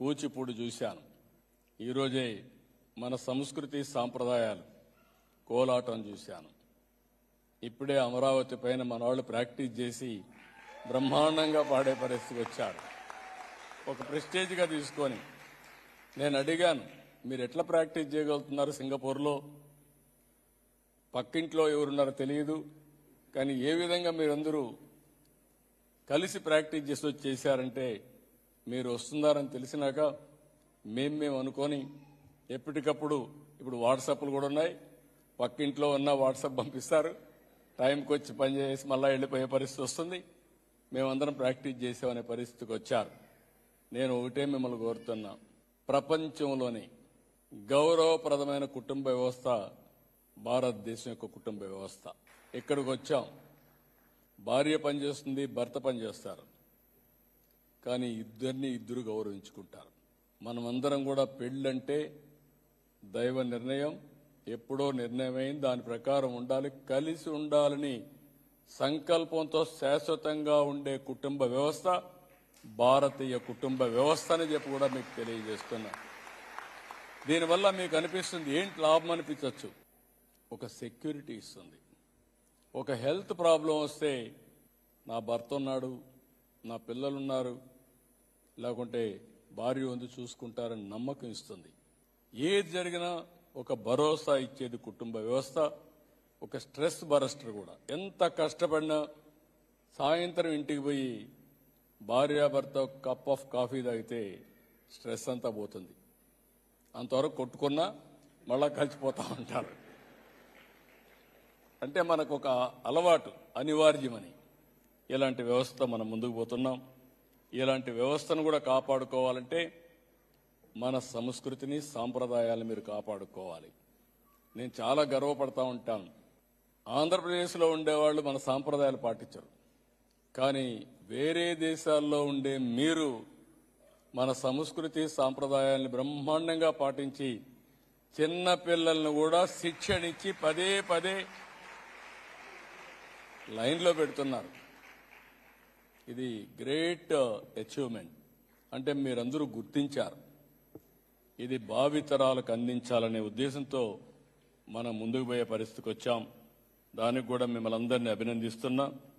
కూచిపూడి చూశాను. ఈరోజే మన సంస్కృతి సాంప్రదాయాలు కోలాటం చూశాను. ఇప్పుడే అమరావతి పైన మన వాళ్ళు ప్రాక్టీస్ చేసి బ్రహ్మాండంగా పాడే పరిస్థితికి వచ్చారు. ఒక ప్రెస్టేజ్గా తీసుకొని నేను అడిగాను మీరు ఎట్లా ప్రాక్టీస్ చేయగలుగుతున్నారు సింగపూర్లో? పక్కింట్లో ఎవరున్నారో తెలియదు కానీ ఏ విధంగా మీరందరూ కలిసి ప్రాక్టీస్ చేసి వచ్చి చేశారంటే మీరు వస్తున్నారని తెలిసినాక మేం మేము అనుకొని ఎప్పటికప్పుడు ఇప్పుడు వాట్సాప్లు కూడా ఉన్నాయి. పక్కింట్లో ఉన్న వాట్సాప్ పంపిస్తారు. టైంకి వచ్చి పనిచేసి మళ్ళీ వెళ్ళిపోయే పరిస్థితి వస్తుంది. మేమందరం ప్రాక్టీస్ చేసామనే పరిస్థితికి వచ్చారు. నేను ఒకటే మిమ్మల్ని కోరుతున్నా. ప్రపంచంలోని గౌరవప్రదమైన కుటుంబ వ్యవస్థ భారతదేశం యొక్క కుటుంబ వ్యవస్థ. ఇక్కడికి వచ్చాం? భార్య పనిచేస్తుంది భర్త పనిచేస్తారు కానీ ఇద్దరిని ఇద్దరు గౌరవించుకుంటారు. మనమందరం కూడా పెళ్ళంటే దైవ నిర్ణయం. ఎప్పుడో నిర్ణయమైంది. దాని ప్రకారం ఉండాలి. కలిసి ఉండాలని సంకల్పంతో శాశ్వతంగా ఉండే కుటుంబ వ్యవస్థ భారతీయ కుటుంబ వ్యవస్థ అని చెప్పి కూడా మీకు తెలియజేస్తున్నా. దీనివల్ల మీకు అనిపిస్తుంది ఏంటి లాభం అనిపించవచ్చు ఒక సెక్యూరిటీ ఇస్తుంది. ఒక హెల్త్ ప్రాబ్లం వస్తే నా భర్త ఉన్నాడు నా పిల్లలున్నారు లేకుంటే భార్య ఉంది చూసుకుంటారని నమ్మకం ఇస్తుంది. ఏది జరిగినా ఒక భరోసా ఇచ్చేది కుటుంబ వ్యవస్థ ఒక స్ట్రెస్ బరస్టర్ కూడా. ఎంత కష్టపడినా సాయంత్రం ఇంటికి పోయి భార్యాభర్త కప్ ఆఫ్ కాఫీ తాగితే స్ట్రెస్ అంతా పోతుంది. అంతవరకు కొట్టుకున్నా మళ్ళా కలిసిపోతా ఉంటారు. అంటే మనకు ఒక అలవాటు అనివార్యమని. ఇలాంటి వ్యవస్థ మనం ముందుకు పోతున్నాం. ఇలాంటి వ్యవస్థను కూడా కాపాడుకోవాలంటే మన సంస్కృతిని సాంప్రదాయాలు మీరు కాపాడుకోవాలి. నేను చాలా గర్వపడతా ఉంటాను. ఆంధ్రప్రదేశ్లో ఉండేవాళ్ళు మన సాంప్రదాయాలు పాటించరు. కానీ వేరే దేశాల్లో ఉండే మీరు మన సంస్కృతి సాంప్రదాయాల్ని బ్రహ్మాండంగా పాటించి చిన్న పిల్లలను కూడా ఇచ్చి పదే పదే లైన్లో పెడుతున్నారు. ఇది గ్రేట్ అచీవ్మెంట్. అంటే మీరందరూ గుర్తించారు. ఇది భావితరాలకు అందించాలనే ఉద్దేశంతో మనం ముందుకు పోయే పరిస్థితికి వచ్చాం. దానికి కూడా మిమ్మల్ని అందరినీ అభినందిస్తున్నా.